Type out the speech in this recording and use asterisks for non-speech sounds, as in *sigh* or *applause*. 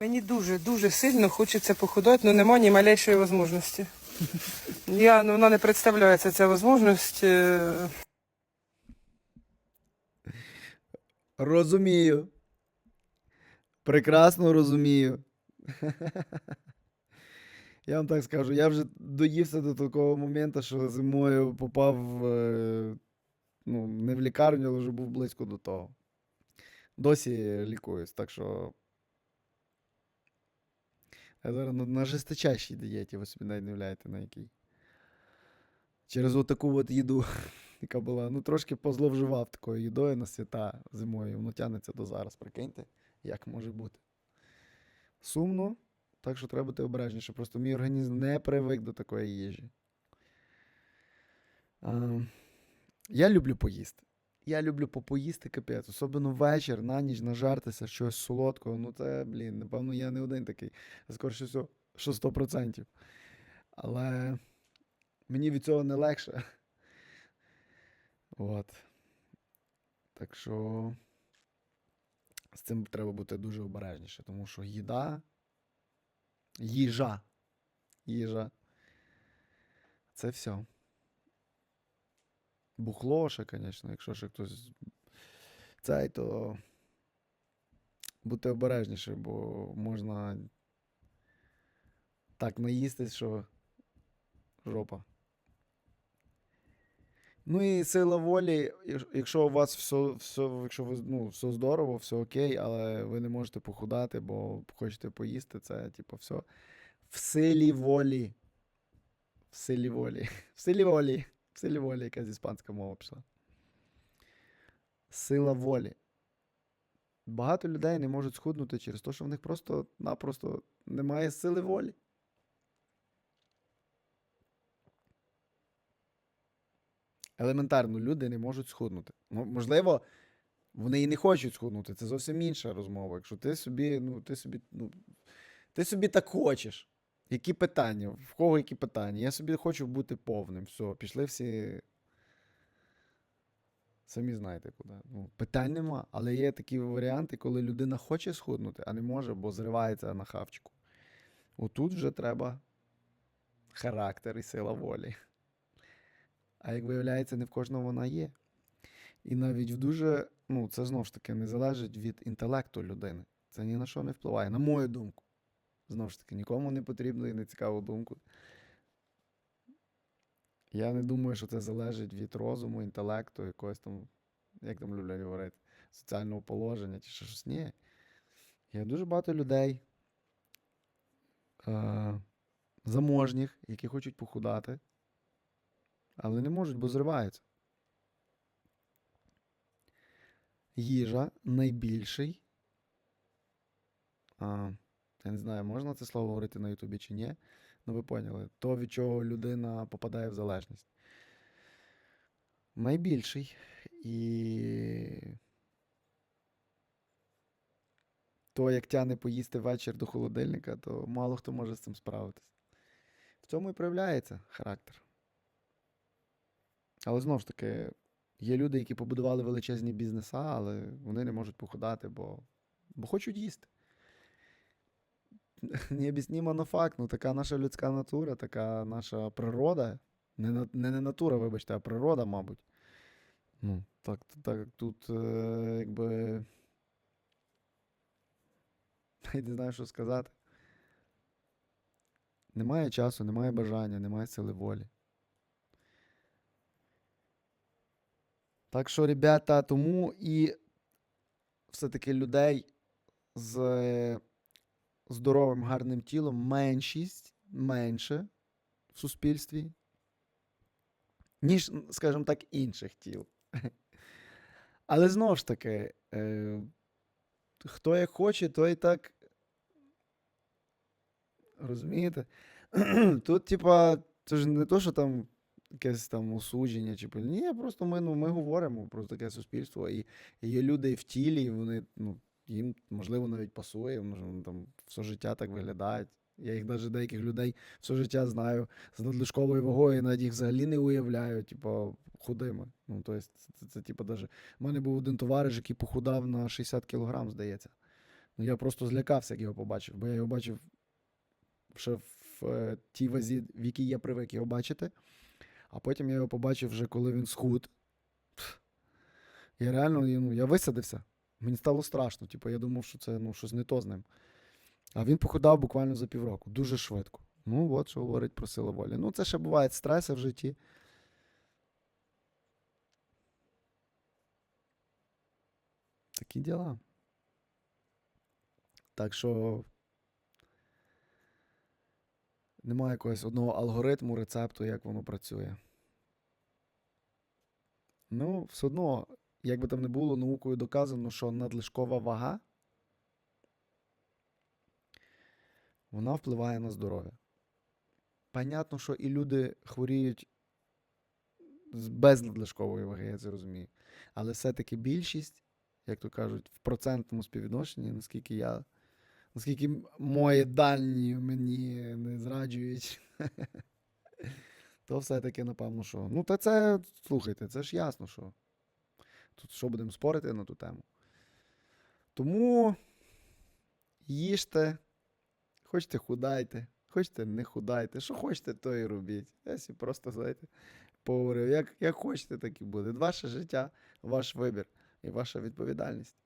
Мені дуже-дуже сильно хочеться похудати, але нема ні малейшої можливості. *laughs* Я, ну, вона не представляється ця можливість. е, Розумію. Прекрасно розумію. Я вам так скажу, я вже доївся до такого моменту, що зимою попав е, ну, не в лікарню, але вже був близько до того. Досі лікуюсь, так що. Я зараз на, на жесточайшій дієті, ви собі навіть не уявляєте, на якій. Через отаку от їду, яка *laughs* була, ну трошки позловживав такою їдою на свята зимою. Воно тягнеться до зараз, прикиньте, як може бути. Сумно, так що треба бути обережніше. Просто мій організм не привик до такої їжі. А, я люблю поїсти. Я люблю попоїсти капець, особливо вечір, на ніч нажартися щось солодкого. Ну це, блін, напевно, я не один такий. Скоріше всього, що 100%. Але мені від цього не легше. От. Так що з цим треба бути дуже обережніше, тому що їда, їжа, їжа. Це все. Бухло ще, звісно, якщо ще хтось цей, то бути обережніше, бо можна так наїстись, що жопа. Ну і сила волі, якщо- у вас все, все, якщо ви, ну, все здорово, все окей, але ви не можете похудати, бо хочете поїсти, це типу все. В силі волі. В силі волі. *laughs* В силі волі. Силі волі, якась іспанська мова пішла. Сила волі. Багато людей не можуть схуднути через те, що в них просто-напросто немає сили волі. Елементарно, люди не можуть схуднути. Можливо, вони і не хочуть схуднути. Це зовсім інша розмова. Якщо ти собі, ну, ти собі, ну, ти собі так хочеш. Які питання? В кого які питання? Я собі хочу бути повним. Все, пішли всі. Самі знаєте куди. Ну, питань нема. Але є такі варіанти, коли людина хоче схуднути, а не може, бо зривається на хавчику. Отут вже треба характер і сила волі. А як виявляється, не в кожного вона є. І навіть в дуже, ну, це знову ж таки не залежить від інтелекту людини. Це ні на що не впливає, на мою думку. Знову ж таки, нікому не потрібно і не цікаву думку. Я не думаю, що це залежить від розуму, інтелекту, якогось там, як там люблять говорити, соціального положення чи щось. Ні. Є дуже багато людей е- заможніх, які хочуть похудати, але не можуть, бо зриваються. Їжа найбільший. А, я не знаю, можна це слово говорити на Ютубі чи ні. Ну, ви поняли, то, від чого людина попадає в залежність. Найбільший. І. То, як тяне поїсти вечір до холодильника, то мало хто може з цим справитись. В цьому і проявляється характер. Але знову ж таки, є люди, які побудували величезні бізнеса, але вони не можуть походати, бо, бо хочуть їсти. *laughs* Необ'яснимо на факт, ну така наша людська натура, така наша природа. Не, не, не натура, вибачте, а природа, мабуть. Ну, так, так тут, е, якби. *laughs* Я не знаю, що сказати. Немає часу, немає бажання, немає сили волі. Так що, ребята, тому і все-таки людей з здоровим, гарним тілом меншість, менше в суспільстві, ніж, скажімо так, інших тіл. *laughs* Але знову ж таки, е, хто як хоче, той так. Розумієте? *clears throat* Тут, типа, це ж не то, що там якесь там осудження, чи ні, просто ми, ну, ми говоримо про таке суспільство. І, є люди в тілі, і вони, ну, їм, можливо, навіть пасує, може, там все життя так виглядають. Я їх навіть деяких людей все життя знаю з надлишковою вагою, навіть їх взагалі не уявляю, типу, худими. Ну, тобто, це, це, це, типу, даже... У мене був один товариш, який похудав на 60 кілограм, здається. Ну, я просто злякався, як його побачив, бо я його бачив ще в е, тій вазі, в якій я привик його бачити. А потім я його побачив вже, коли він схуд. Я реально ну, я висадився. Мені стало страшно. Типу, я думав, що це ну, щось не то з ним. А він похудав буквально за півроку, дуже швидко. Ну, от що говорить про силу волі. Ну, це ще бувають стреси в житті. Такі діла. Так що немає якогось одного алгоритму, рецепту, як воно працює. Ну, все одно, як би там не було, наукою доказано, що надлишкова вага вона впливає на здоров'я. Понятно, що і люди хворіють без надлишкової ваги, я це розумію. Але все-таки більшість, як то кажуть, в процентному співвідношенні, наскільки я, наскільки мої дані мені не зраджують, *laughs* то все-таки, напевно, що. Ну, та це, слухайте, це ж ясно, що. Тут що будемо спорити на ту тему. Тому їжте, хочете худайте, хочете не худайте. Що хочете, то і робіть. Я сі просто, знаєте, поговорив. Як, як хочете, так і буде. Ваше життя, ваш вибір і ваша відповідальність.